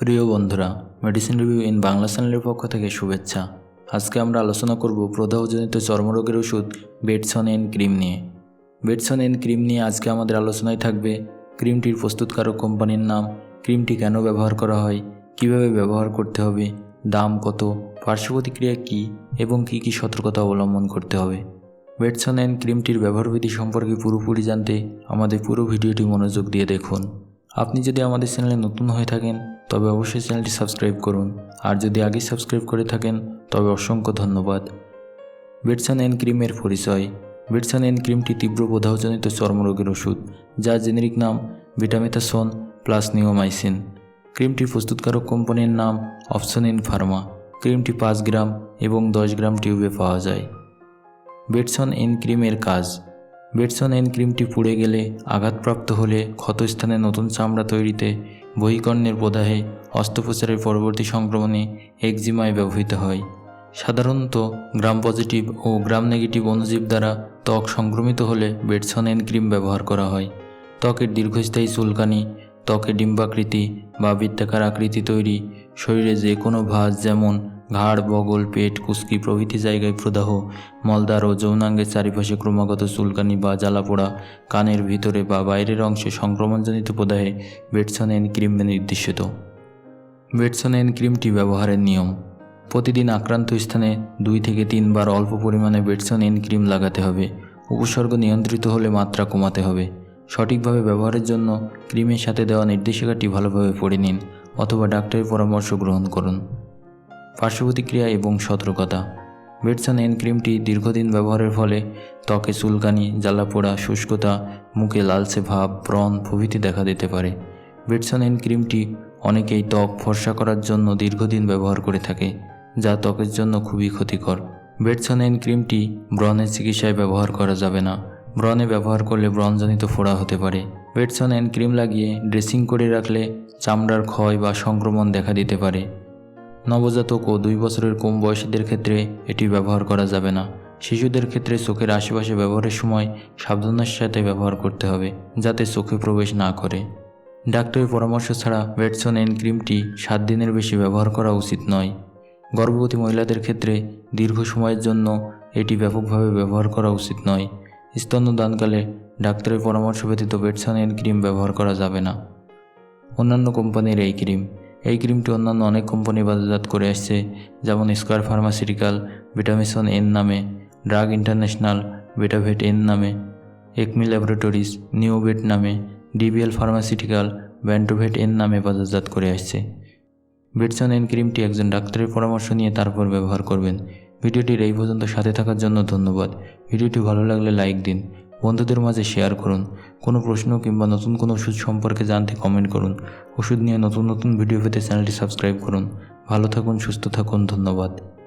প্রিয় বন্ধুরা medicine review in Bangla চ্যানেলের পক্ষ থেকে শুভেচ্ছা। আজকে আমরা আলোচনা করব প্রদাহজনিত চর্মরোগের ওষুধ বেটসন এন ক্রিম নিয়ে। বেটসন এন ক্রিম নিয়ে আজকে আমাদের আলোচনায় থাকবে ক্রিমটির প্রস্তুতকারক কোম্পানির নাম, ক্রিমটি কেন ব্যবহার করা হয়, কীভাবে ব্যবহার করতে হবে, দাম কত পার্শ্ব প্রতিক্রিয়া কী, এবং কী কী সতর্কতা অবলম্বন করতে হবে। বেটসন এন ক্রিমটির ব্যবহারবিধি সম্পর্কে পুরোপুরি জানতে আমাদের পুরো ভিডিওটি মনোযোগ দিয়ে দেখুন। আপনি যদি আমাদের চ্যানেলে নতুন হয়ে থাকেন, তবে অবশ্যই চ্যানেলটি সাবস্ক্রাইব করুন। আর যদি আগেই সাবস্ক্রাইব করে থাকেন, তবে অসংখ্য ধন্যবাদ। বেটসান এন ক্রিমের পরিচয়। বেটসান এন ক্রিমটি তীব্র প্রদাহজনিত চর্মরোগের ওষুধ, যার জেনেরিক নাম ভিটামিথাসন প্লাস নিওমাইসিন। ক্রিমটির প্রস্তুতকারক কোম্পানির নাম অপশন ইন ফার্মা। ক্রিমটি পাঁচ গ্রাম এবং দশ গ্রাম টিউবে পাওয়া যায়। বেটসন এন ক্রিমের কাজ। বেটসন এন ক্রিমটি পুড়ে গেলে আঘাতপ্রাপ্ত হলে ক্ষতস্থানে নতুন চামড়া তৈরিতে বহিকর্ণের প্রদাহে অস্ত্রোপচারের পরবর্তী সংক্রমণে একজিমায় ব্যবহৃত হয়। সাধারণত গ্রাম পজিটিভ ও গ্রাম নেগেটিভ অণুজীব দ্বারা ত্বক সংক্রমিত হলে বেটসন এন ক্রিম ব্যবহার করা হয়। ত্বকের দীর্ঘস্থায়ী চুলকানি, ত্বকে ডিম্বাকৃতি বা বৃত্তাকার আকৃতি তৈরি শরীরে যে কোনো ভাঁজ যেমন ঘাড়, বগল, পেট, কুস্কি প্রভৃতি জায়গায় প্রদাহ মলদার ও যৌনাঙ্গের চারিপাশে ক্রমাগত চুলকানি বা জ্বালাপোড়া, কানের ভিতরে বা বাইরের অংশে সংক্রমণজনিত প্রদাহে বেটসন এন ক্রিম নির্দেশিত বেটসন এন ক্রিমটি ব্যবহারের নিয়ম। প্রতিদিন আক্রান্ত স্থানে দুই থেকে তিনবার অল্প পরিমাণে বেটসন এন ক্রিম লাগাতে হবে। উপসর্গ নিয়ন্ত্রিত হলে মাত্রা কমাতে হবে। সঠিকভাবে ব্যবহারের জন্য ক্রিমের সাথে দেওয়া নির্দেশিকাটি ভালোভাবে পড়ে নিন। অথবা ডাক্তারের পরামর্শ গ্রহণ করুন। পার্শ্ব প্রতিক্রিয়া এবং সতর্কতা। বেটসন এন ক্রিমটি দীর্ঘদিন ব্যবহারের ফলে ত্বকে চুলকানি, জ্বালাপোড়া, শুষ্কতা, মুখে লালচে ভাব, ব্রণ প্রভৃতি দেখা দিতে পারে। বেটসন এন ক্রিমটি অনেকেই ত্বক ফর্সা করার জন্য দীর্ঘদিন ব্যবহার করে থাকে, যা ত্বকের জন্য খুবই ক্ষতিকর। বেটসন এন ক্রিমটি ব্রণের চিকিৎসায় ব্যবহার করা যাবে না। ব্রণে ব্যবহার করলে ব্রণজনিত ফোড়া হতে পারে। বেটসন এন ক্রিম লাগিয়ে ড্রেসিং করে রাখলে চামড়ার ক্ষয় বা সংক্রমণ দেখা দিতে পারে। নবজাতক ও দুই বছরের কম বয়সীদের ক্ষেত্রে এটি ব্যবহার করা যাবে না। শিশুদের ক্ষেত্রে চোখের আশেপাশে ব্যবহারের সময় সাবধানের সাথে ব্যবহার করতে হবে, যাতে চোখে প্রবেশ না করে। ডাক্তারের পরামর্শ ছাড়া বেটসন এন ক্রিমটি সাত দিনের বেশি ব্যবহার করা উচিত নয়। গর্ভবতী মহিলাদের ক্ষেত্রে দীর্ঘ সময়ের জন্য এটি ব্যাপকভাবে ব্যবহার করা উচিত নয়। স্তন্যদানকালে ডাক্তারের পরামর্শ ব্যতীত বেটসন এন ক্রিম ব্যবহার করা যাবে না। অন্যান্য কোম্পানির এই ক্রিম। এই ক্রিমটি অন্যান্য অনেক কোম্পানি বাজারজাত করে আসছে, যেমন স্কোয়ার ফার্মাসিউটিক্যাল ভিটামিসন এন নামে, ড্রাগ ইন্টারন্যাশনাল বেটাভেট এন নামে, একমি ল্যাবরেটরিজ নিওভেট নামে, ডিবিএল ফার্মাসিউটিক্যাল, ব্যান্টোভেট এন নামে বাজারজাত করে আসছে। বেটসন এন ক্রিমটি একজন ডাক্তারের পরামর্শ নিয়ে তারপর ব্যবহার করবেন। ভিডিওটির এই পর্যন্ত সাথে থাকার জন্য ধন্যবাদ। ভিডিওটি ভালো লাগলে লাইক দিন। বন্ধুদের মাঝে শেয়ার করুন, কোনো প্রশ্ন কিংবা নতুন কোনো ওষুধ সম্পর্কে জানতে কমেন্ট করুন, ওষুধ নিয়ে নতুন নতুন ভিডিও পেতে চ্যানেলটি সাবস্ক্রাইব করুন। ভালো থাকুন, সুস্থ থাকুন, ধন্যবাদ।